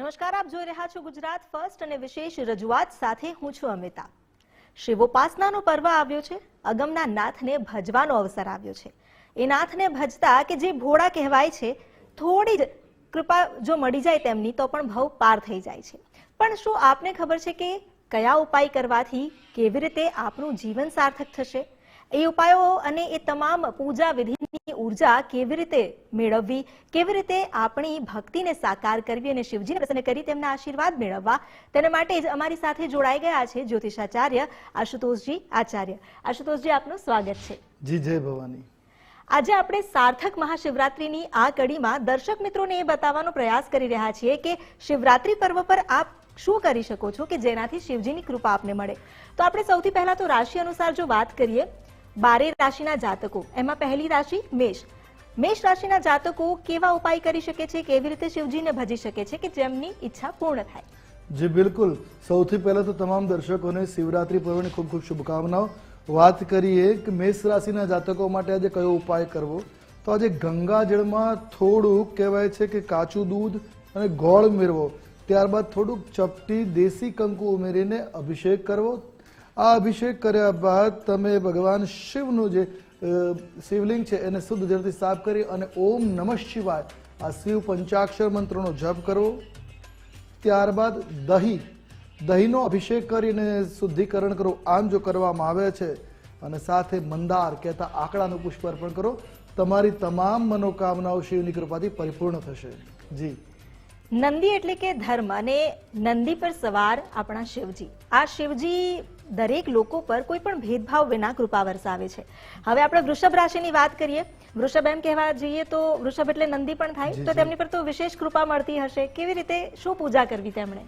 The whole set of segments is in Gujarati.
નમસ્કાર, આપ જોઈ રહ્યા છો ગુજરાત ફર્સ્ટ અને વિશેષ રજૂઆત સાથે હું છું અમિતા. શિવોપાસનાનો પર્વ આવ્યો છે, અગમના નાથને ભજવાનો અવસર આવ્યો છે. એ નાથને ભજતા કે જે ભોળા કહેવાય છે, થોડી જ કૃપા જો મળી જાય તેમની, તો પણ ભવ પાર થઈ જાય છે. પણ શું આપને ખબર છે કે કયા ઉપાય કરવાથી કેવી રીતે આપનું જીવન સાર્થક થશે? એ ઉપાયો અને એ તમામ પૂજા વિધિની ઊર્જા કેવી રીતે મેળવવી કેવી રીતે આપણી ભક્તિને સાકાર કરવી અને શિવજીને પ્રસન્ન કરી તેમના આશીર્વાદ મેળવવા તેના માટે જ અમારી સાથે જોડાઈ ગયા છે જ્યોતિષાચાર્ય આશુતોષજી આચાર્ય. આશુતોષજી આપનું સ્વાગત છે. જી જય ભવાની. આજે આપણે સાર્થક મહાશિવરાત્રિની આ કડીમાં દર્શક મિત્રોને એ બતાવવાનો પ્રયાસ કરી રહ્યા છીએ કે શિવરાત્રિ પર્વ પર આપ શું કરી શકો છો કે જેનાથી શિવજીની કૃપા આપને મળે? તો આપણે સૌથી પહેલા તો રાશિ અનુસાર જો વાત કરીએ બારે રાશિના જાતકો. એમાં પહેલી રાશિ મેષ. મેષ રાશિના જાતકો કેવા ઉપાય કરી શકે છે કેવી રીતે શિવજીને ભજી શકે છે કે જેમની ઈચ્છા પૂર્ણ થાય? જી, બિલકુલ. સૌથી પહેલા તો તમામ દર્શકોને શિવરાત્રી પર્વની ખૂબ ખૂબ શુભકામનાઓ. વાત કરીએ કે મેષ રાશિના જાતકો માટે આજે કયો ઉપાય કરવો? તો આજે ગંગાજળમાં થોડુંક કહેવાય છે કે કાચું દૂધ અને ગોળ મેળવો. ત્યારબાદ થોડુંક ચપટી દેશી કંકુ ઉમેરીને અભિષેક કરવો. આ અભિષેક કર્યા બાદ તમે ભગવાન શિવનું જે શિવલિંગ છે એને શુદ્ધ જળથી સાફ કરી અને ઓમ નમઃ શિવાય આ શિવ પંચાક્ષર મંત્રનો જપ કરવો ત્યારબાદ દહીં. દહીંનો અભિષેક કરીને શુદ્ધિકરણ કરો, આમ જો કરવામાં આવે છે. અને સાથે મંદાર કહેતા આંકડાનું પુષ્પ અર્પણ કરો. તમારી તમામ મનોકામનાઓ શિવની કૃપાથી પરિપૂર્ણ થશે. જી. નંદી એટલે કે ધર્મ અને નંદી પર સવાર આપણા શિવજી. આ શિવજી દરેક લોકો પર કોઈ પણ ભેદભાવ વિના કૃપા વરસાવે છે. હવે આપણે વૃષભ રાશિની વાત કરીએ. વૃષભ એમ કહેવા જઈએ તો વૃષભ એટલે નંદી પણ થાય. તો તેમની પર તો વિશેષ કૃપા મળતી હશે. કેવી રીતે શું પૂજા કરવી તેમણે?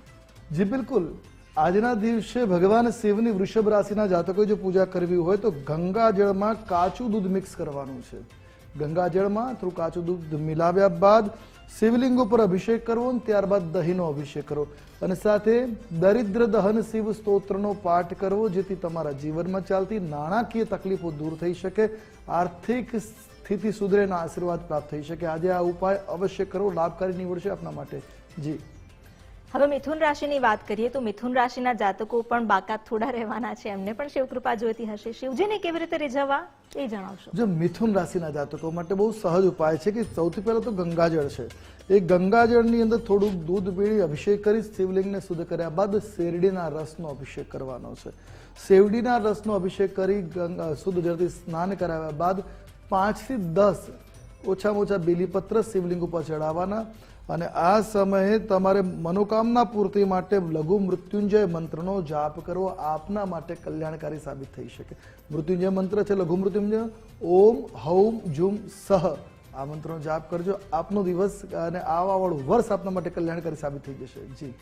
જી બિલકુલ. આજના દિવસે ભગવાન શિવની વૃષભ રાશિના જાતકોએ જો પૂજા કરવી હોય તો ગંગા જળમાં કાચું દૂધ મિક્સ કરવાનું છે. ગંગાજળમાં થોડું કાચું દૂધ મિલાવ્યા બાદ શિવલિંગ ઉપર અભિષેક કરવો અને ત્યારબાદ દહીંનો અભિષેક કરવો. અને સાથે દરિદ્ર દહન શિવ સ્તોત્રનો પાઠ કરવો, જેથી તમારા જીવનમાં ચાલતી નાણાકીય તકલીફો દૂર થઈ શકે, આર્થિક સ્થિતિ સુધરેના આશીર્વાદ પ્રાપ્ત થઈ શકે. આજે આ ઉપાય અવશ્ય કરવો લાભકારી નીવડશે આપના માટે. જી. હવે મિથુન રાશિની વાત કરીએ તો મિથુન રાશિના જાતકો પણ બાકાત થોડા રહેવાના છે. એમને પણ શિવકૃપા જોઈતી હશે. શિવજીને કેવી રીતે રીઝવવા? એ જણાવશો. જો મિથુન રાશિના જાતકો માટે બહુ સહજ ઉપાય છે કે સૌથી પહેલા તો ગંગાજળ છે. એ ગંગાજળની અંદર થોડુંક દૂધ પીળી અભિષેક કરી શિવલિંગને શુદ્ધ કર્યા બાદ શેરડીના રસનો અભિષેક કરવાનો છે. શેરડીના રસનો અભિષેક કરી ગંગા શુદ્ધ જળથી સ્નાન કરાવ્યા બાદ પાંચથી દસ ઓછામાં ઓછા બિલીપત્ર શિવલિંગ ઉપર ચડાવવાના. અને આ સમયે તમારે મનોકામના પૂર્તિ માટે લઘુ મૃત્યુંજય મંત્રનો જાપ કરવો આપના માટે કલ્યાણકારી સાબિત થઈ શકે. મૃત્યુંજય મંત્ર છે લઘુ મૃત્યુંજય. ઓમ હૌમ જુમ સહ. આ મંત્રનો જાપ કરજો. આપનો દિવસ અને આવાવાળું વર્ષ આપના માટે કલ્યાણકારી સાબિત થઈ જશે. જી.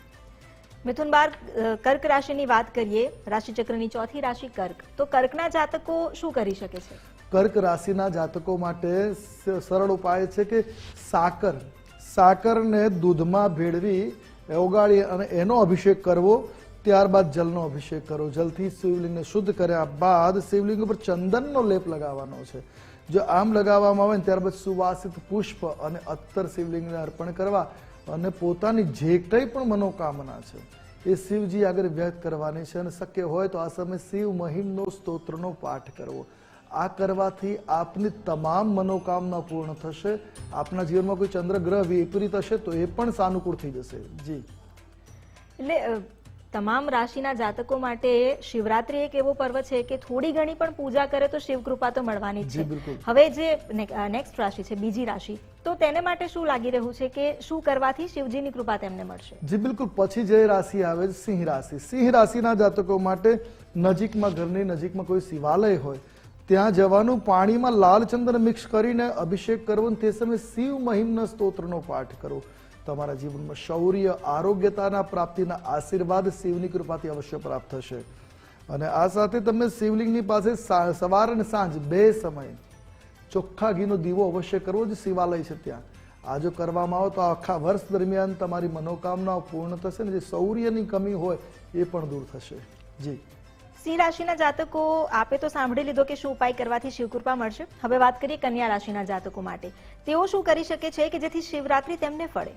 મિથુન બાર કર્ક રાશિની વાત કરીએ. રાશિચક્રની ચોથી રાશિ કર્ક. તો કર્કના જાતકો શું કરી શકે છે? કર્ક રાશિના જાતકો માટે સરળ ઉપાય છે કે સાકર. સાકરને દૂધમાં ભેળવી ઓગાળી અને એનો અભિષેક કરવો, ત્યારબાદ જલનો અભિષેક કરો જલથી શિવલિંગને શુદ્ધ કર્યા બાદ શિવલિંગ ઉપર ચંદનનો લેપ લગાવવાનો છે. જો આમ લગાવવામાં આવે ને ત્યારબાદ સુવાસિત પુષ્પ અને અત્તર શિવલિંગને અર્પણ કરવા અને પોતાની જે કંઈ પણ મનોકામના છે. એ શિવજી આગળ વ્યક્ત કરવાની છે અને શક્ય હોય તો આ સમયે શિવ મહિમનો સ્તોત્રનો પાઠ કરવો. આ કરવાથી આપની તમામ મનોકામના પૂર્ણ થશે. આપના જીવનમાં કોઈ ચંદ્રગ્રહ વિપરીત હશે તો એ પણ સાનુકૂળ થઈ જશે. જી. એટલે તમામ રાશિના જાતકો માટે શિવરાત્રી એક એવો પર્વ છે કે થોડી ઘણી પણ પૂજા કરે તો શિવ કૃપા તો મળવાની છે. હવે જે નેક્સ્ટ રાશિ છે બીજી રાશિ તો તેને માટે શું લાગી રહ્યું છે કે શું કરવાથી શિવજીની કૃપા તેમને મળશે? જી બિલકુલ. પછી જે રાશિ આવે છે સિંહ રાશિ. સિંહ રાશિના જાતકો માટે નજીકમાં ઘરની નજીકમાં કોઈ શિવાલય હોય ત્યાં જવાનું પાણીમાં લાલ ચંદન મિક્સ કરીને અભિષેક કરવો તે સમયે શિવ મહિમના સ્તોત્રનો પાઠ કરવો. તમારા જીવનમાં શૌર્ય, આરોગ્યતાના પ્રાપ્તિના આશીર્વાદ શિવની કૃપાથી અવશ્ય પ્રાપ્ત થશે. અને આ સાથે તમે શિવલિંગની પાસે સવાર અને સાંજ બે સમય ચોખ્ખા ઘીનો દીવો અવશ્ય કરવો જ શિવાલય છે ત્યાં. આ જો કરવામાં આવે તો આખા વર્ષ દરમિયાન તમારી મનોકામનાઓ પૂર્ણ થશે ને જે શૌર્યની કમી હોય એ પણ દૂર થશે. જી. સિંહ રાશિના જાતકો આપે તો સાંભળી લીધો કે શું ઉપાય કરવાથી શિવકૃપા મળશે? હવે વાત કરીએ કન્યા રાશિના જાતકો માટે. તેઓ શું કરી શકે છે કે જેથી શિવરાત્રી તેમને ફળે?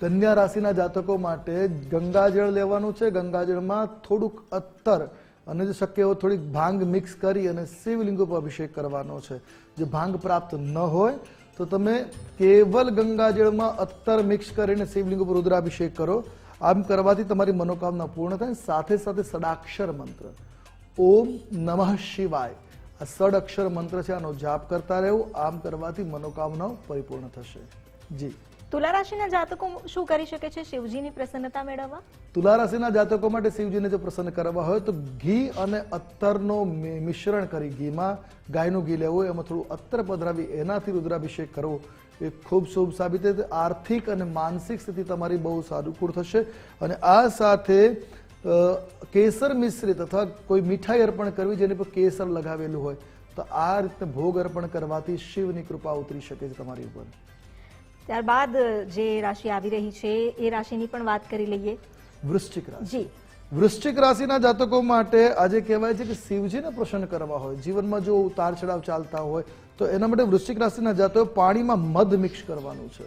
કન્યા રાશિના જાતકો માટે ગંગાજળ લેવાનું છે. ગંગાજળમાં થોડુંક અત્તર અને જો શક્ય હોય થોડીક ભાંગ મિક્સ કરી અને શિવલિંગ ઉપર અભિષેક કરવાનો છે. જે ભાંગ પ્રાપ્ત ન હોય તો તમે કેવલ ગંગાજળમાં અત્તર મિક્સ કરીને શિવલિંગ ઉપર રુદ્રાભિષેક કરો. આમ કરવાથી તમારી મનોકામના પૂર્ણ થાય સાથે સાથે સડાક્ષર મંત્ર. ઓમ નમઃ શિવાય. આ સડ અક્ષર મંત્ર છે આનો જાપ કરતા રહેવું આમ કરવાથી મનોકામનાઓ પરિપૂર્ણ થશે. જી. તુલા રાશિના જાતકો શું કરી શકે છે? શિવજીની પ્રસન્નતા મેળવવા? તુલા રાશિના જાતકો માટે શિવજીને જો પ્રસન્ન કરવા હોય તો ઘી અને અત્તરનો મિશ્રણ કરી ઘીમાં. ગાયનું ઘી લેવું એમાં થોડું અત્તર પધરાવી એનાથી રુદ્રાભિષેક કરવો એ ખૂબ શુભ સાબિત આર્થિક અને માનસિક સ્થિતિ તમારી બહુ સાનુકૂળ થશે. અને આ સાથે કેસર મિશ્રિત અથવા કોઈ મીઠાઈ અર્પણ કરવી જેની પર કેસર લગાવેલું હોય તો આ રીતે ભોગ અર્પણ કરવાથી શિવની કૃપા ઉતરી શકે છે તમારી ઉપર. ત્યારબાદ જે રાશિ આવી રહી છે એ રાશિની પણ વાત કરી લઈએ. વૃશ્ચિક રાશિ. જી. વૃશ્ચિક રાશિના જાતકો માટે આજે કહેવાય છે કે શિવજીને પ્રસન્ન કરવા હોય. જીવનમાં જો ઉતાર ચડાવ ચાલતા હોય તો એના માટે વૃશ્ચિક રાશિના જાતકો પાણીમાં મધ મિક્સ કરવાનું છે.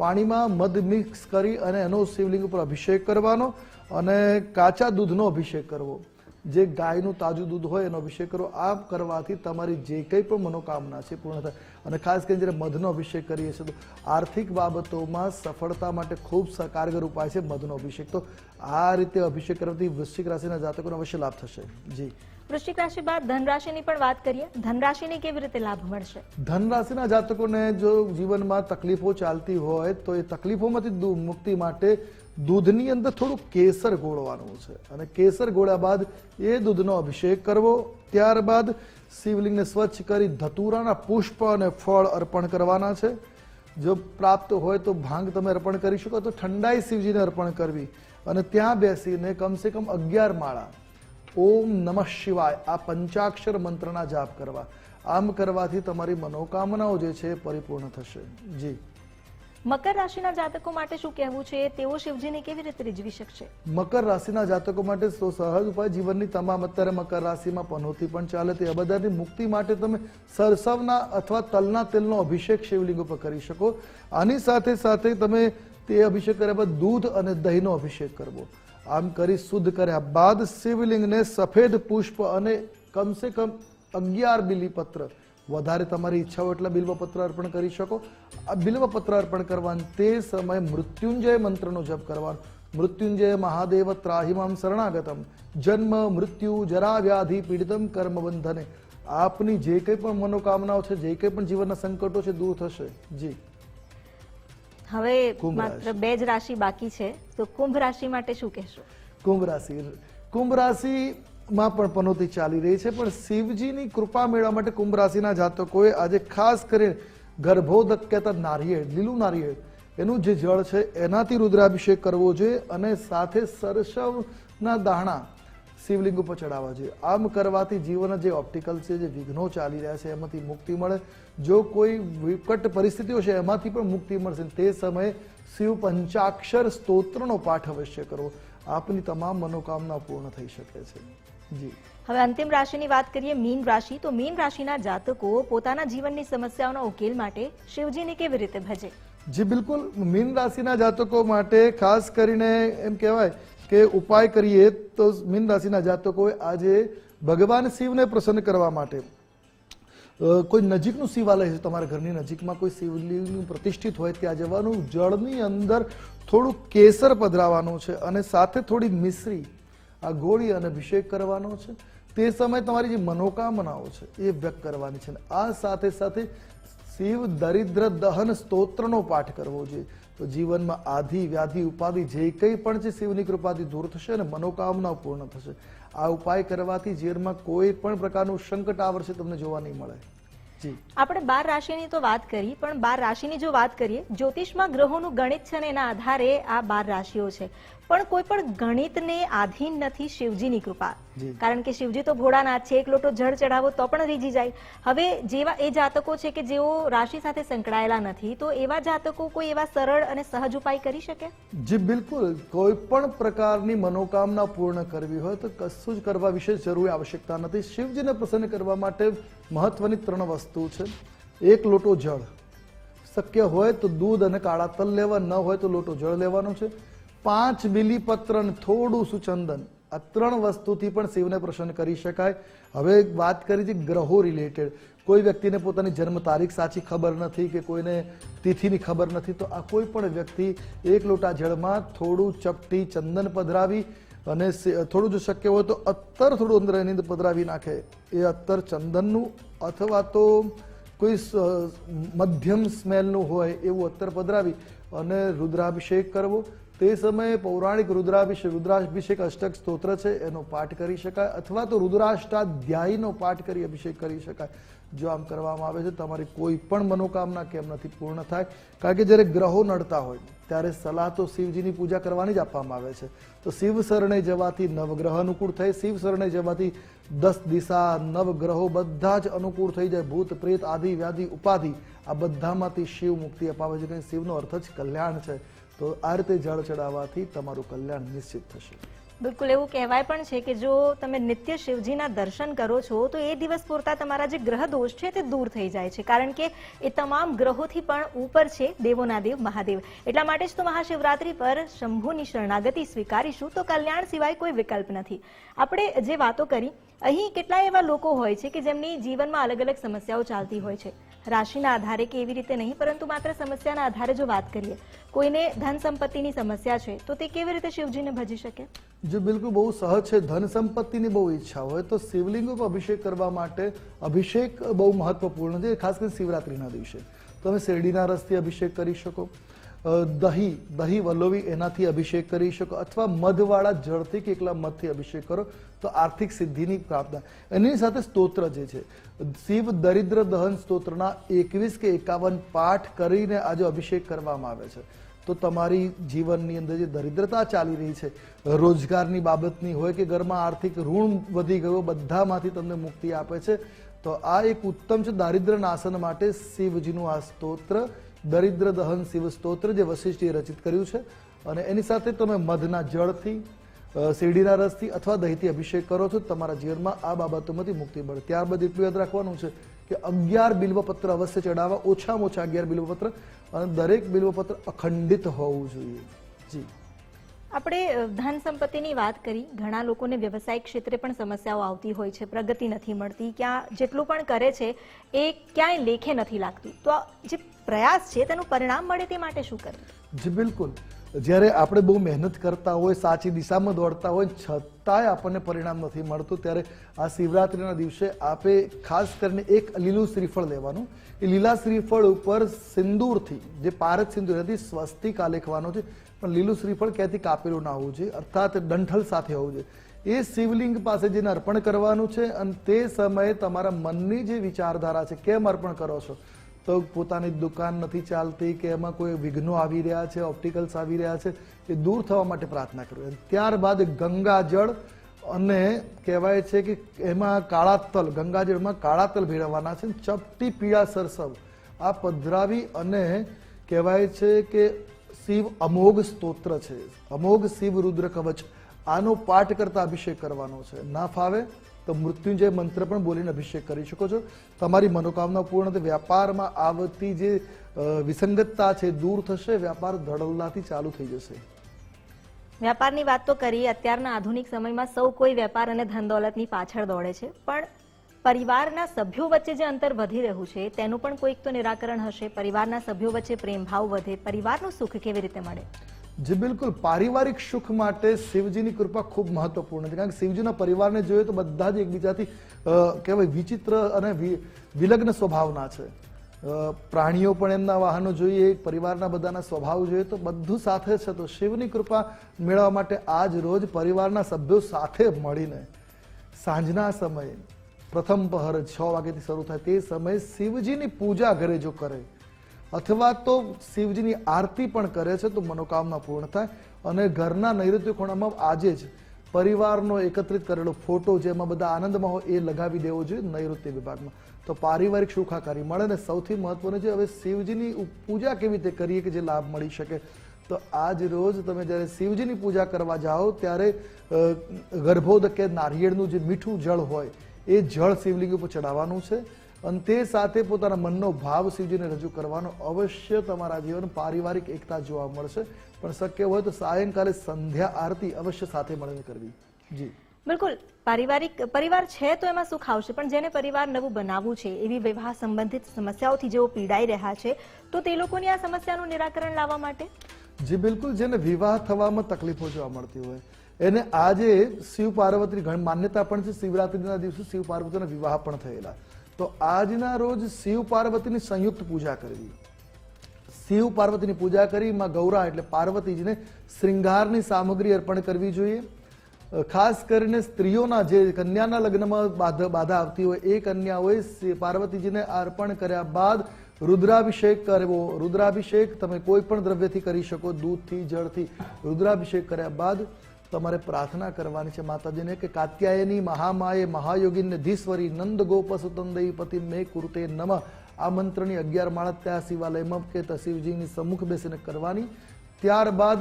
પાણીમાં મધ મિક્સ કરી અને એનો શિવલિંગ ઉપર અભિષેક કરવાનો અને કાચા દૂધનો અભિષેક કરવો. જે ગાયનું તાજું દૂધ હોય એનો અભિષેક કરો. આ કરવાથી તમારી જે કંઈ પણ મનોકામના છે પૂર્ણ થાય. અને ખાસ કરીને જ્યારે મધનો અભિષેક કરીએ છીએ તો આર્થિક બાબતોમાં સફળતા માટે ખૂબ કારગર ઉપાય છે મધનો અભિષેક. તો આ રીતે અભિષેક કરવાથી વૃશ્ચિક રાશિના જાતકોનો અવશ્ય લાભ થશે. જી. વૃશ્ચિક રાશિ બાદ ધન રાશિની પણ વાત કરીએ. ધન રાશિને કેવી રીતે લાભ મળશે? ધન રાશિના જાતકોને જો જીવનમાં તકલીફો ચાલતી હોય તો એ તકલીફોમાંથી મુક્તિ માટે દૂધની અંદર થોડું કેસર ગોળવાનું છે. અને કેસર ગોળ્યા બાદ એ દૂધનો અભિષેક કરવો, ત્યારબાદ શિવલિંગને સ્વચ્છ કરી ધતુરાના પુષ્પ અને ફળ અર્પણ કરવાના છે. જો પ્રાપ્ત હોય તો ભાંગ તમે અર્પણ કરી શકો, તો ઠંડાઈ શિવજીને અર્પણ કરવી. અને ત્યાં બેસીને કમસે કમ અગિયાર માળા, ઓમ નમઃ શિવાય, આ પંચાક્ષર મંત્રના જાપ કરવા. આમ કરવાથી તમારી મનોકામનાઓ જે છે પરિપૂર્ણ થશે. જી. મકર રાશિના જાતકો માટે શું કહેવું છે? તેઓ શિવજીને કેવી રીતે રીઝવી શકશે? મકર રાશિના જાતકો માટે સો સહજ ઉપાય. જીવનની તમામ અત્યારે મકર રાશિમાં પનોતી પણ ચાલે. તે બધાની મુક્તિ માટે તમે સરસવના અથવા તલના તેલનો અભિષેક શિવલિંગ ઉપર કરી શકો. આની સાથે સાથે તમે તે અભિષેક કર્યા બાદ દૂધ અને દહીંનો અભિષેક કરવો. આમ કરી શુદ્ધ કર્યા બાદ શિવલિંગને સફેદ પુષ્પ અને કમસે કમ અગિયાર બિલીપત્ર વધારે તમારી ઈચ્છા હોય એટલે બિલ્વપત્ર અર્પણ કરી શકો. આ બિલ્વપત્ર અર્પણ કરવાનું તે સમયે મૃત્યુંજય મંત્રનો જપ કરવાનો. મૃત્યુંજય મહાદેવ ત્રાહિમામ શરણાગતમ. જન્મ મૃત્યુ જરા વ્યાધિ પીડિતમ કર્મ બંધને. આપની જે કંઈ પણ મનોકામનાઓ છે જે કંઈ પણ જીવનના સંકટો છે દૂર થશે. જી. હવે માત્ર બે જ રાશિ બાકી છે. તો કુંભ રાશિ માટે શું કહેશો? કુંભ રાશિ. કુંભ રાશિમાં પણ પનોતી ચાલી રહી છે, પણ શિવજીની કૃપા મેળવવા માટે કુંભ રાશિના જાતકોએ આજે ખાસ કરીને ગર્ભોદક કહેતા નારિયેળ, લીલું નારિયેળ, એનું જે જળ છે એનાથી રુદ્રાભિષેક કરવો જોઈએ અને સાથે સરસવના દાણા શિવલિંગ ઉપર ચડાવવા જોઈએ. આમ કરવાથી જીવન જે ઓપ્ટિકલ છે, જે વિઘ્નો ચાલી રહ્યા છે, એમાંથી મુક્તિ મળે. જો કોઈ વિકટ પરિસ્થિતિઓ છે, એમાંથી પણ મુક્તિ મળશે. તે સમયે શિવ પંચાક્ષર સ્તોત્રનો પાઠ અવશ્ય કરવો. આપની તમામ મનોકામના પૂર્ણ થઈ શકે છે. જી. હવે અંતિમ રાશિની વાત કરીએ મીન રાશિ તો મીન રાશિના જાતકો પોતાના જીવનની સમસ્યાઓના ઉકેલ માટે શિવજીને કેવી રીતે ભજે? જી બિલકુલ. મીન રાશિના જાતકો માટે ખાસ કરીને એમ કહેવાય કે ઉપાય કરીએ તો મીન રાશિના જાતકોએ આજે ભગવાન શિવને પ્રસન્ન કરવા માટે કોઈ નજીકનું શિવાલય છે તમારા ઘરની નજીકમાં કોઈ શિવલિંગ પ્રતિષ્ઠિત હોય ત્યાં જવાનું જળની અંદર થોડું કેસર પધરાવાનું છે અને સાથે થોડી મિશ્રી આ ગોળી અને અભિષેક કરવાનો છે. તે સમયે તમારી જે મનોકામનાઓ છે એ વ્યક્ત કરવાની છે. આ સાથે સાથે શિવ દરિદ્ર દહન સ્તોત્રનો પાઠ કરવો જોઈએ. તો જીવનમાં આધિ વ્યાધિ ઉપાધિ જે કંઈ પણ છે શિવની કૃપાથી દૂર થશે અને મનોકામના પૂર્ણ થશે. આ ઉપાય કરવાથી જીવનમાં કોઈ પણ પ્રકારનું સંકટ આવશે તમને જોવા નહીં મળે. જી. આપણે બાર રાશિની તો વાત કરી, પણ બાર રાશિની જો વાત કરીએ, જ્યોતિષમાં ગ્રહોનું ગણિત છે ને એના આધારે આ બાર રાશિઓ છે. પણ કોઈ પણ ગણિતને આધીન નથી શિવજીની કૃપા. કારણ કે શિવજી તો ભોળાનાથ છે એક લોટો જળ ચડાવો તો પણ રીજી જાય. હવે જેવા એ જાતકો છે કે જેઓ રાશિ સાથે સંકળાયેલા નથી તો એવા જાતકો કોઈ એવા સરળ અને સહજ ઉપાય કરી શકે? જી બિલકુલ. કોઈ પણ પ્રકારની મનોકામના પૂર્ણ કરવી હોય તો કશું જ કરવા વિશે જરૂરી આવશ્યકતા નથી. શિવજીને પ્રસન્ન કરવા માટે મહત્વની ત્રણ વસ્તુ છે. એક લોટો જળ. શક્ય હોય તો દૂધ અને કાળા તલ લેવા ન હોય તો લોટો જળ લેવાનો છે. પાંચ બીલીપત્ર થોડું સુચંદન. આ ત્રણ વસ્તુથી પણ શિવને પ્રસન્ન કરી શકાય. હવે વાત કરી છે ગ્રહો રિલેટેડ કોઈ વ્યક્તિને પોતાની જન્મ તારીખ સાચી ખબર નથી કે કોઈને તિથિની ખબર નથી, તો આ કોઈ પણ વ્યક્તિ એક લોટા જળમાં થોડું ચપટી ચંદન પધરાવી અને થોડું જો શક્ય હોય તો અત્તર થોડું અંદર એની અંદર પધરાવી નાખે. એ અત્તર ચંદનનું અથવા તો કોઈ મધ્યમ સ્મેલનું હોય એવું અત્તર પધરાવી અને રુદ્રાભિષેક કરવો. તે સમયે પૌરાણિક રુદ્રાભિષેક રુદ્રાભિષેક અષ્ટક સ્તોત્ર છે, એનો પાઠ કરી શકાય, અથવા તો રુદ્રાષ્ટાધ્યાયીનો પાઠ કરી અભિષેક કરી શકાય. જો આમ કરવામાં આવે છે, તમારી કોઈ પણ મનોકામના કેમ નથી પૂર્ણ થાય? કારણ કે જ્યારે ગ્રહો નડતા હોય, ત્યારે સલાહ તો શિવજીની પૂજા કરવાની જ આપવામાં આવે છે. તો શિવ શરણે જવાથી નવગ્રહ અનુકૂળ થાય, શિવ શરણે જવાથી દસ દિશા નવગ્રહો બધા જ અનુકૂળ થઈ જાય. ભૂત, પ્રેત, આદિ, વ્યાધિ, ઉપાધિ, આ બધામાંથી શિવ મુક્તિ અપાવે છે. કારણ શિવનો અર્થ જ કલ્યાણ છે. તો આ રીતે જળ ચડાવવાથી તમારું કલ્યાણ નિશ્ચિત થશે. બિલકુલ એવું કહેવાય પણ છે કે જો તમે નિત્ય શિવજીના દર્શન કરો છો, તો એ દિવસ પૂરતા તમારા જે ગ્રહ દોષ છે તે દૂર થઈ જાય છે. કારણ કે એ તમામ ગ્રહોથી પણ ઉપર છે દેવોના દેવ મહાદેવ. એટલા માટે જ તો મહાશિવરાત્રી પર શંભુની શરણાગતિ સ્વીકારીશું, તો કલ્યાણ સિવાય કોઈ વિકલ્પ નથી. આપણે જે વાતો કરી, અહીં કેટલાય એવા લોકો હોય છે કે જેમની જીવનમાં અલગ અલગ સમસ્યાઓ ચાલતી હોય છે. રાશિના આધારે કે એવી રીતે નહીં, પરંતુ માત્ર સમસ્યાના આધારે જો વાત કરીએ, કોઈને ધન સંપત્તિની સમસ્યા છે, તો તે કેવી રીતે શિવજીને ભજી શકે? જે બિલકુલ બહુ સહજ છે, ધન સંપત્તિની બહુ ઈચ્છા હોય, તો શિવલિંગ ઉપર અભિષેક કરવા માટે અભિષેક બહુ મહત્વપૂર્ણ છે, ખાસ કરીને શિવરાત્રિના દિવસે. તમે શેરડીના રસથી અભિષેક કરી શકો. દહીં દહીં વલોવી એનાથી અભિષેક કરી શકો અથવા મધવાળા જળથી કે એકલા મધથી અભિષેક કરો તો આર્થિક સિદ્ધિની પ્રાપ્ત એની સાથે સ્તોત્ર જે છે, શિવ દરિદ્ર દહન સ્તોત્રના એકવીસ કે એકાવન પાઠ કરીને આજે અભિષેક કરવામાં આવે છે. તો તમારી જીવનની અંદર જે દરિદ્રતા ચાલી રહી છે, રોજગારની બાબતની હોય કે ઘરમાં આર્થિક ઋણ વધી ગયો, બધામાંથી તમને મુક્તિ આપે છે, તો આ એક ઉત્તમ છે દારિદ્ર નાશન માટે શિવજીનું આ સ્તોત્ર દરિદ્ર દહન શિવ સ્તોત્ર જે વશિષ્ઠીએ રચિત કર્યું છે. અને એની સાથે તમે મધના જળથી શેરડીના રસથી અથવા દહીંથી અભિષેક કરો છો, તમારા જીવનમાં આ બાબતોમાંથી મુક્તિ મળે. ત્યારબાદ એટલું યાદ રાખવાનું છે કે અગિયાર બિલ્વપત્ર અવશ્ય ચડાવવા ઓછામાં ઓછા અગિયાર બિલ્વપત્ર અને દરેક બિલ્વપત્ર અખંડિત હોવું જોઈએ. જી. આપણે ધન સંપત્તિની વાત કરી. ઘણા લોકોને વ્યવસાયિક ક્ષેત્રે પણ સમસ્યાઓ આવતી હોય છે, પ્રગતિ નથી મળતી. ક્યાં જેટલું પણ કરે છે, એ ક્યાંય લેખે નથી લાગતું. તો જે પ્રયાસ છે, તેનું પરિણામ મળે તે માટે શું કરવું? જી, બિલકુલ. જ્યારે આપણે બહુ મહેનત કરતા હોય, સાચી દિશામાં દોડતા હોય, છતાંય આપણને પરિણામ નથી મળતું, ત્યારે આ શિવરાત્રિના દિવસે આપે ખાસ કરીને એક લીલું શ્રીફળ લેવાનું. એ લીલા શ્રીફળ ઉપર સિંદૂરથી, જે પારદ સિંદૂર એનાથી સ્વસ્તિક આલેખવાનો છે પણ લીલું શ્રીફળ ક્યાંથી કાપેલું ના હોવું જોઈએ? અર્થાત ડંઠલ સાથે હોવું જોઈએ. એ શિવલિંગ પાસે જેને અર્પણ કરવાનું છે અને તે સમયે તમારા મનની જે વિચારધારા છે, કેમ અર્પણ કરો છો? તો પોતાની દુકાન નથી ચાલતી કે એમાં કોઈ વિઘ્નો આવી રહ્યા છે ઓપ્ટિકલ્સ આવી રહ્યા છે, એ દૂર થવા માટે પ્રાર્થના કરવી ત્યારબાદ ગંગાજળ અને કહેવાય છે કે એમાં કાળા તલ ગંગાજળમાં કાળા તલ ભેળવવાના છે ચપટી પીળા સરસવ. આ પધરાવી અને કહેવાય છે કે શિવ અમોઘ સ્તોત્ર છે. અમોઘ શિવ રુદ્ર કવચ. આનો પાઠ કરતા અભિષેક કરવાનો છે. ના ફાવે તો મૃત્યુંજય મંત્ર પણ બોલીને અભિષેક કરી શકો છો. તમારી મનોકામના પૂર્ણ વ્યાપારમાં આવતી જે વિસંગતતા છે દૂર થશે, વ્યાપાર ધડલ્લાથી ચાલુ થઈ જશે. વ્યાપારની વાત તો કરીએ અત્યારના આધુનિક સમયમાં સૌ કોઈ વેપાર અને ધન દોલતની પાછળ દોડે છે. પણ પરિવારના સભ્યો વચ્ચે જે અંતર વધી રહ્યું છે, તેનું પણ કોઈક તો નિરાકરણ હશે. પરિવારના સભ્યો વચ્ચે પ્રેમ ભાવ વધે. પરિવારનું સુખ કેવી રીતે મળે? જે, બિલકુલ. પારિવારિક સુખ માટે શિવજીની કૃપા ખૂબ મહત્વપૂર્ણ છે. કારણ કે શિવજીના પરિવારને જોઈએ તો બધા જ એકબીજાથી કહેવાય વિચિત્ર અને વિલગ્ન સ્વભાવના છે. પ્રાણીઓ પણ એમના વાહનો જોઈએ, પરિવારના બધાના સ્વભાવ જોઈએ તો બધું સાથે છે. તો શિવની કૃપા મેળવવા માટે આજ રોજ પરિવારના સભ્યો સાથે મળીને સાંજના સમયે પ્રથમ પહર છ વાગ્યાથી શરૂ થાય તે સમયે શિવજીની પૂજા ઘરે જો કરે, અથવા તો શિવજીની આરતી પણ કરે છે, તો મનોકામના પૂર્ણ થાય અને ઘરના નૈઋત્ય ખૂણામાં આજે જ પરિવારનો એકત્રિત કરેલો ફોટો જેમાં બધા આનંદમાં હોય એ લગાવી દેવો જોઈએ નૈઋત્ય વિભાગમાં. તો પારિવારિક સુખાકારી મળે ને સૌથી મહત્વનું છે, હવે શિવજીની પૂજા કેવી રીતે કરીએ કે જે લાભ મળી શકે? તો આજ રોજ તમે જ્યારે શિવજીની પૂજા કરવા જાઓ, ત્યારે ગર્ભોદકે નારિયેળનું જે મીઠું જળ હોય એ જળ શિવલિંગ ઉપર ચડાવવાનું છે અને તે સાથે પોતાના મનનો ભાવ શિવજીને રજૂ કરવાનો અવશ્ય તમારા જીવન પારિવારિક એકતા જોવા મળશે. પણ શક્ય હોય તો સાયંકાલે સંધ્યા આરતી અવશ્ય સાથે મળીને કરવી. જી. બિલકુલ. પારિવારિક પરિવાર છે તો એમાં સુખ આવશે પણ જેને પરિવાર નવું બનાવવું છે એવી વિવાહ સંબંધિત સમસ્યાઓથી જેઓ પીડાઈ રહ્યા છે તો તે લોકોની આ સમસ્યાનું નિરાકરણ લાવવા માટે? જી બિલકુલ. જેને વિવાહ થવામાં તકલીફો જોવા મળતી હોય એને આજે શિવ પાર્વતી ઘણી માન્યતા પણ છે. શિવરાત્રિના દિવસે શિવ પાર્વતીના વિવાહ પણ થયેલા. તો આજના રોજ શિવ પાર્વતીની સંયુક્ત પૂજા કરવી. શિવ પાર્વતીની પૂજા કરી, માં ગૌરા એટલે પાર્વતીજીને શ્રૃંગારની સામગ્રી અર્પણ કરવી જોઈએ. ખાસ કરીને સ્ત્રીઓના જે કન્યાના લગ્નમાં બાધા આવતી હોય, એ કન્યાઓએ પાર્વતીજીને અર્પણ કર્યા બાદ રુદ્રાભિષેક કરવો. રુદ્રાભિષેક તમે કોઈ પણ દ્રવ્યથી કરી શકો, દૂધથી, જળથી. રુદ્રાભિષેક કર્યા બાદ તમારે પ્રાર્થના કરવાની છે માતાજીને કે કાત્યાયની મહામાએ મહાયોગીને ધીશ્વરી નંદ ગોપસુતમ દેવી પતિ મે કુરુતે નમ. આ મંત્રની અગિયાર માળા ત્યાં શિવાલયમાં કે શિવજીની સમ્મુખ બેસીને કરવાની. ત્યારબાદ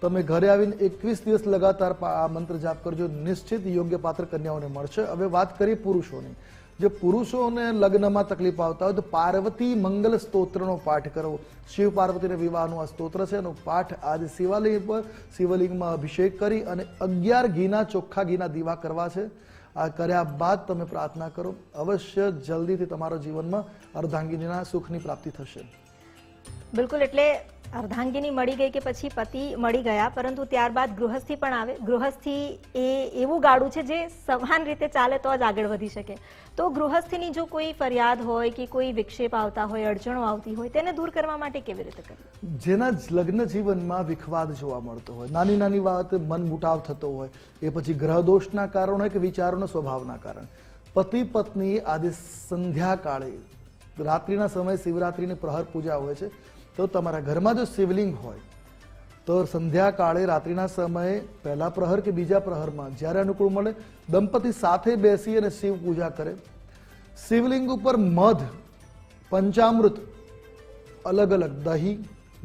તમે ઘરે આવીને એકવીસ દિવસ લગાતાર આ મંત્ર જાપ કરજો. નિશ્ચિત યોગ્ય પાત્ર કન્યાઓને મળશે. હવે વાત કરીએ પુરુષોની. જે પુરુષોને લગ્નમાં તકલીફ આવતા હોય તો પાર્વતી મંગલ સ્તોત્રનો પાઠ કરવો શિવ પાર્વતીને વિવાહનું આ સ્તોત્ર છે, એનો પાઠ આજે શિવાલિંગ પર શિવલિંગમાં અભિષેક કરી અને અગિયાર ઘીના ચોખ્ખા ઘીના દીવા કરવા છે. આ કર્યા બાદ તમે પ્રાર્થના કરો. અવશ્ય જલ્દીથી તમારા જીવનમાં અર્ધાંગીનીના સુખની પ્રાપ્તિ થશે. બિલકુલ, એટલે અર્ધાંગીની મળી ગઈ કે પછી પતિ મળી ગયા, પરંતુ ત્યારબાદ ગૃહસ્થી પણ આવે. ગૃહસ્થી એ એવું ગાડું છે જે સમાન રીતે ચાલે તો જ આગળ વધી શકે. તો ગૃહસ્થીની જો કોઈ ફરિયાદ હોય કે કોઈ વિક્ષેપ આવતા હોય, અડચણો આવતી હોય, તેને દૂર કરવા માટે કેવી રીતે કરવું? જેના લગ્ન જીવનમાં વિખવાદ જોવા મળતો હોય, નાની નાની વાત, મન મુટાવ થતો હોય, એ પછી ગ્રહ દોષના કારણે કે વિચારોના સ્વભાવના કારણે. પતિ પત્ની આજે સંધ્યાકાળે, રાત્રિના સમયે શિવરાત્રિની પ્રહર પૂજા હોય છે તો તમારા ઘરમાં જો શિવલિંગ હોય, તો સંધ્યાકાળે રાત્રિના સમયે પહેલા પ્રહર કે બીજા પ્રહરમાં જ્યારે અનુકૂળ મળે, દંપતી સાથે બેસી અને શિવ પૂજા કરે. શિવલિંગ ઉપર મધ, પંચામૃત, અલગ અલગ દહીં,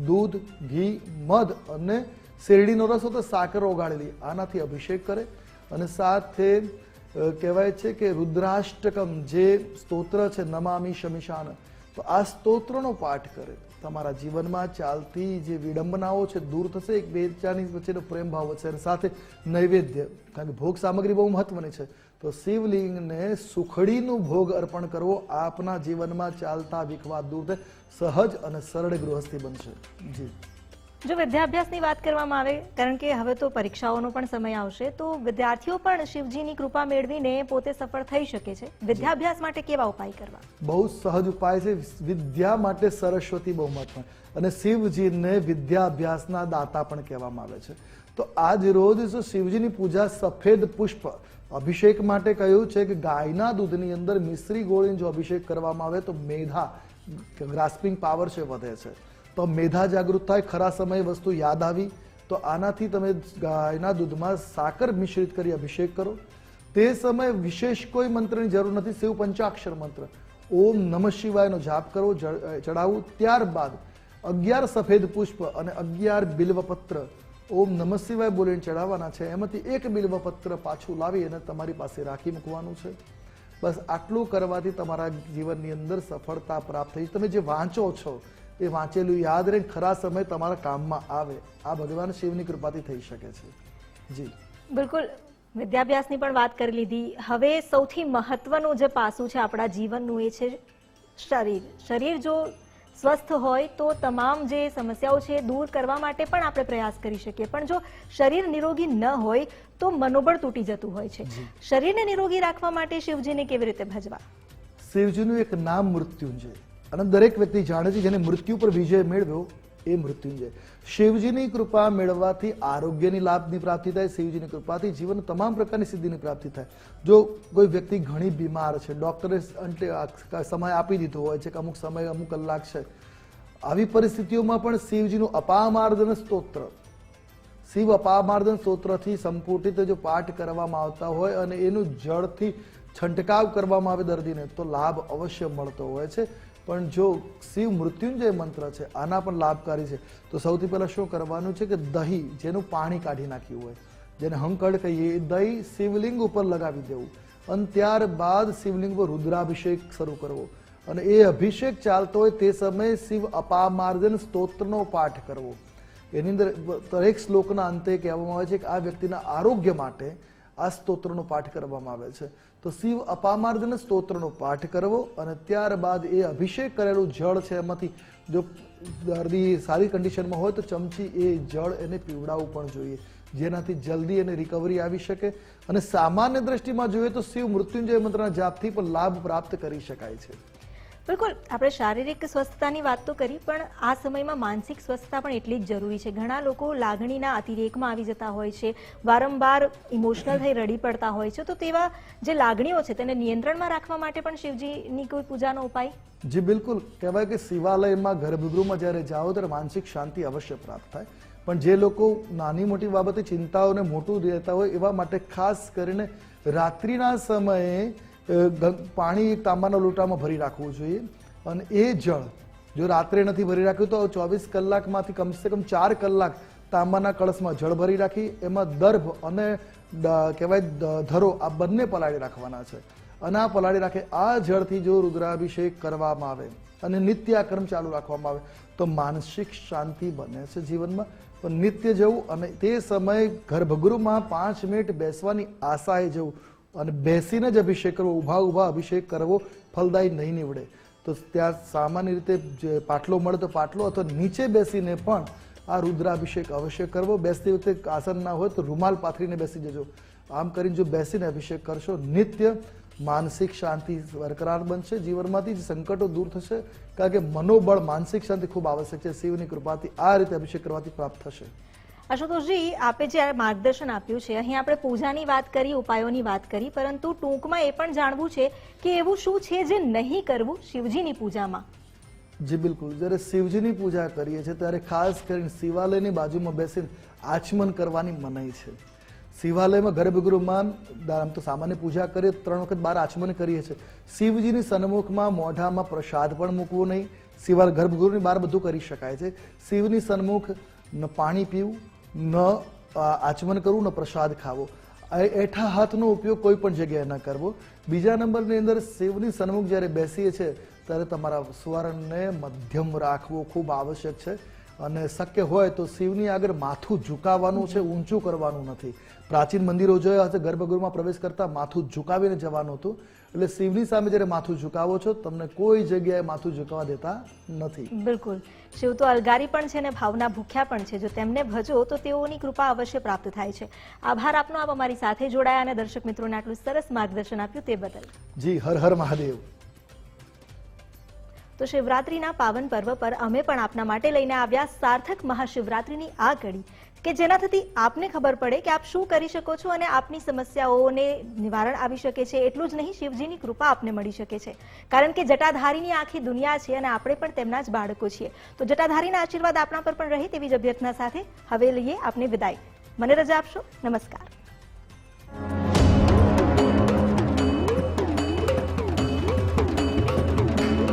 દૂધ, ઘી, મધ અને શેરડીનો રસ તો સાકર ઓગાળેલી, આનાથી અભિષેક કરે. અને સાથે કહેવાય છે કે રુદ્રાષ્ટકમ જે સ્તોત્ર છે નમામી શમિશાન, તો આ સ્તોત્રનો પાઠ કરે. તમારા જીવનમાં ચાલતી જે વિડંબનાઓ છે દૂર થશે, એક બેચાની વચ્ચેનો પ્રેમ ભાવ વધશે અને સાથે નૈવેદ્ય, કારણ કે ભોગ સામગ્રી બહુ મહત્વની છે. તો શિવલિંગને સુખડીનું ભોગ અર્પણ કરવો આપના જીવનમાં ચાલતા વિખવાદ દૂર થાય, સહજ અને સરળ ગૃહસ્થી બનશે. જી. જો વિદ્યાભ્યાસની વાત કરવામાં આવે કારણ કે હવે તો પરીક્ષાઓનો પણ સમય આવશે તો વિદ્યાર્થીઓ પણ શિવજીની કૃપા મેળવીને પોતે સફળ થઈ શકે છે. વિદ્યાભ્યાસ માટે કેવા ઉપાય કરવા? બહુ સહજ ઉપાય છે. વિદ્યા માટે સરસ્વતી બહુ મહત્વ અને શિવજીને વિદ્યાભ્યાસના દાતા પણ કહેવામાં આવે છે. તો આજ રોજ શિવજીની પૂજા સફેદ પુષ્પ અભિષેક માટે કહ્યું છે કે ગાયના દૂધની અંદર મિશ્રી ગોળીને જો અભિષેક કરવામાં આવે તો મેધા ગ્રાસ્પિંગ પાવર છે વધે છે. તો મેધા જાગૃત થાય, ખરા સમયે વસ્તુ યાદ આવી, તો આનાથી તમે ગાયના દૂધમાં સાકર મિશ્રિત કરી અભિષેક કરો. તે સમયે વિશેષ કોઈ મંત્રની જરૂર નથી શિવ પંચાક્ષર મંત્ર. ઓમ નમઃ શિવાયનો જાપ કરવો ચડાવવું ત્યારબાદ અગિયાર સફેદ પુષ્પ અને અગિયાર બિલ્વપત્ર. ઓમ નમઃ શિવાય બોલીને ચડાવવાના છે. એમાંથી એક બિલ્વપત્ર પાછું લાવી અને તમારી પાસે રાખી મૂકવાનું છે. બસ આટલું કરવાથી તમારા જીવનની અંદર સફળતા પ્રાપ્ત થઈ. તમે જે વાંચો છો એ વાંચેલું યાદ રહે ખરા સમય તમારા કામમાં આવે. આ ભગવાન શિવની કૃપાથી થઈ શકે છે. જી. બિલકુલ. વિદ્યાભ્યાસની પણ વાત કરી લીધી. હવે સૌથી મહત્વનું જે પાસું છે આપણા જીવનનું એ છે શરીર. શરીર જો સ્વસ્થ હોય તો તમામ જે સમસ્યાઓ છે દૂર કરવા માટે પણ આપણે પ્રયાસ કરી શકીએ. પણ જો શરીર નિરોગી ન હોય તો મનોબળ તૂટી જતું હોય છે. શરીરને નિરોગી રાખવા માટે શિવજીને કેવી રીતે ભજવા? શિવજીનું એક નામ મૃત્યુંજય. અને દરેક વ્યક્તિ જાણે છે જેને મૃત્યુ પર વિજય મેળવ્યો એ મૃત્યુંજય. શિવજીની કૃપા મેળવવાથી આરોગ્યની લાભની પ્રાપ્તિ થાય, શિવજીની કૃપાથી જીવન તમામ પ્રકારની સિદ્ધિની પ્રાપ્તિ થાય. જો કોઈ વ્યક્તિ ઘણી બીમાર છે, ડોક્ટરે સમય આપી દીધો હોય છે કે અમુક સમય, અમુક કલાક છે, આવી પરિસ્થિતિઓમાં પણ શિવજીનું અપામાર્દન સ્તોત્ર. શિવ અપામાર્દન સ્તોત્રથી સંપૂર્ણિત જો પાઠ કરવામાં આવતા હોય અને એનું જળથી છંટકાવ કરવામાં આવે દર્દીને, તો લાભ અવશ્ય મળતો હોય છે. પણ જો શિવ મૃત્યુંજય મંત્ર છે, આના પણ લાભકારી છે, તો સૌથી પહેલાં શું કરવાનું છે કે દહીં, જેનું પાણી કાઢી નાખ્યું હોય, જેને હંકડ કહીએ, એ દહીં શિવલિંગ ઉપર લગાવી દેવું. અને ત્યારબાદ શિવલિંગ પર રુદ્રાભિષેક શરૂ કરવો. અને એ અભિષેક ચાલતો હોય તે સમયે શિવ અપામાર્જન સ્તોત્રનો પાઠ કરવો. એની અંદર દરેક શ્લોકના અંતે કહેવામાં આવે છે કે આ વ્યક્તિના આરોગ્ય માટે આ સ્તોત્રનો પાઠ કરવામાં આવે છે. તો શિવ અપામાર્જન સ્તોત્રનો પાઠ કરવો અને ત્યારબાદ એ અભિષેક કરેલું જળ છે એમાંથી જો દર્દી સારી કન્ડિશનમાં હોય તો ચમચી એ જળ એને પીવડાવવું પણ જોઈએ. જેનાથી જલ્દી એને રિકવરી આવી શકે. અને સામાન્ય દ્રષ્ટિમાં જોઈએ તો શિવ મૃત્યુંજય મંત્રના જાપથી પણ લાભ પ્રાપ્ત કરી શકાય છે. બિલકુલ, આપણે શારીરિક સ્વસ્થતાની વાત તો કરી, પણ આ સમયમાં માનસિક સ્વસ્થતા પણ એટલી જ જરૂરી છે. ઘણા લોકો લાગણીના અતિરેકમાં આવી જતા હોય છે, વારંવાર ઇમોશનલ થઈ રડી પડતા હોય છે. તો તેવા જે લાગણીઓ છે, તેને નિયંત્રણમાં રાખવા માટે પણ શિવજીની કોઈ પૂજાનો ઉપાય? જી, બિલકુલ. કહેવાય કે શિવાલયમાં, ગર્ભગૃહમાં જ્યારે જાઓ, ત્યારે માનસિક શાંતિ અવશ્ય પ્રાપ્ત થાય. પણ જે લોકો નાની મોટી બાબતે ચિંતાઓને મોટું રહેતા હોય, એવા માટે ખાસ કરીને રાત્રિના સમયે પાણી તાંબાના લોટામાં ભરી રાખવું જોઈએ. અને એ જળ જો રાત્રે નથી ભરી રાખ્યું તો ચોવીસ કલાકમાંથી કમસે કમ ચાર કલાક તાંબાના કળશમાં જળ ભરી રાખી, એમાં દર્ભ અને કહેવાય ધરો આ બંને પલાળી રાખવાના છે. અને આ પલાળી રાખે, આ જળથી જો રુદ્રાભિષેક કરવામાં આવે અને નિત્ય આ ચાલુ રાખવામાં આવે, તો માનસિક શાંતિ બને છે જીવનમાં. પણ નિત્ય જવું અને તે સમયે ગર્ભગૃહમાં પાંચ મિનિટ બેસવાની આશાએ જવું અને બેસીને જ અભિષેક કરવો ઊભા ઊભા અભિષેક કરવો ફલદાયી નહીં નીવડે. તો ત્યાં સામાન્ય રીતે જે પાટલો મળે તો પાટલો અથવા નીચે બેસીને પણ આ રુદ્રાભિષેક અવશ્ય કરવો. બેસતી વખતે આસન ના હોય તો રૂમાલ પાથરીને બેસી જજો. આમ કરીને જો બેસીને અભિષેક કરશો, નિત્ય માનસિક શાંતિ બરકરાર બનશે, જીવનમાંથી જ સંકટો દૂર થશે, કારણ કે મનોબળ, માનસિક શાંતિ ખૂબ આવશ્યક છે. શિવની કૃપાથી આ રીતે અભિષેક કરવાથી પ્રાપ્ત થશે. આશુતોષજી, આપે જે માર્ગદર્શન આપ્યું છે, અહીં આપણે પૂજાની વાત કરી, ઉપાયોની વાત કરી, પરંતુ ટૂંકમાં એ પણ જાણવું છે કે એવું શું છે જે નહીં કરવું શિવજીની પૂજામાં? જી બિલકુલ. જ્યારે શિવજીની પૂજા કરીએ છીએ, ત્યારે ખાસ કરીને શિવાલયની બાજુમાં બેસીને આચમન કરવાની મનાઈ છે. શિવાલયમાં ગર્ભગૃહમાં આમ તો સામાન્ય પૂજા કરીએ, ત્રણ વખત બાર આચમન કરીએ છીએ. શિવજીની સન્મુખમાં મોઢામાં પ્રસાદ પણ મૂકવો નહીં. શિવાલય ગર્ભગૃહની બહાર બધું કરી શકાય છે. શિવની સન્મુખ પાણી પીવું ન આચમન કરવું ન પ્રસાદ ખાવો. એઠા હાથનો ઉપયોગ કોઈ પણ જગ્યાએ ન કરવો. બીજા નંબરની અંદર શિવની સન્મુખ જ્યારે બેસીએ છીએ ત્યારે તમારા સ્વરને મધ્યમ રાખવું ખૂબ આવશ્યક છે. અને શક્ય હોય તો શિવની આગળ માથું ઝુકાવવાનું છે ઊંચું કરવાનું નથી. પ્રાચીન મંદિરો જોયા હશે ગર્ભગૃહમાં પ્રવેશ કરતા માથું ઝુકાવીને જવાનું હતું. એટલે શિવની સામે જ્યારે માથું ઝુકાવો છો તમને કોઈ જગ્યાએ માથું ઝુકાવા દેતા નથી. બિલકુલ. શિવ તો અલગારી પણ છે અને ભાવના ભૂખ્યા પણ છે. જો તેમને ભજો તો તેઓની કૃપા અવશ્ય પ્રાપ્ત થાય છે. આભાર આપનો આપ અમારી સાથે જોડાયા અને દર્શક મિત્રોને આટલું સરસ માર્ગદર્શન આપ્યું તે બદલ. જી હર હર મહાદેવ. તો શિવરાત્રીના પાવન પર્વ પર અમે પણ આપના માટે લઈને આવ્યા સાર્થક મહાશિવરાત્રીની આ કડી કે જેના થકી આપને ખબર પડે કે આપ શું કરી શકો છો અને આપની સમસ્યાઓને નિવારણ આવી શકે છે, એટલું જ નહીં શિવજીની કૃપા આપને મળી શકે છે. કારણ કે જટાધારીની આખી દુનિયા છે અને આપણે પણ તેમના જ બાળકો છીએ. તો જટાધારીના આશીર્વાદ આપણા પર પણ રહે તેવી જ અભ્યર્થના સાથે હવે લઈએ આપને વિદાય. મને રજા આપશો? નમસ્કાર.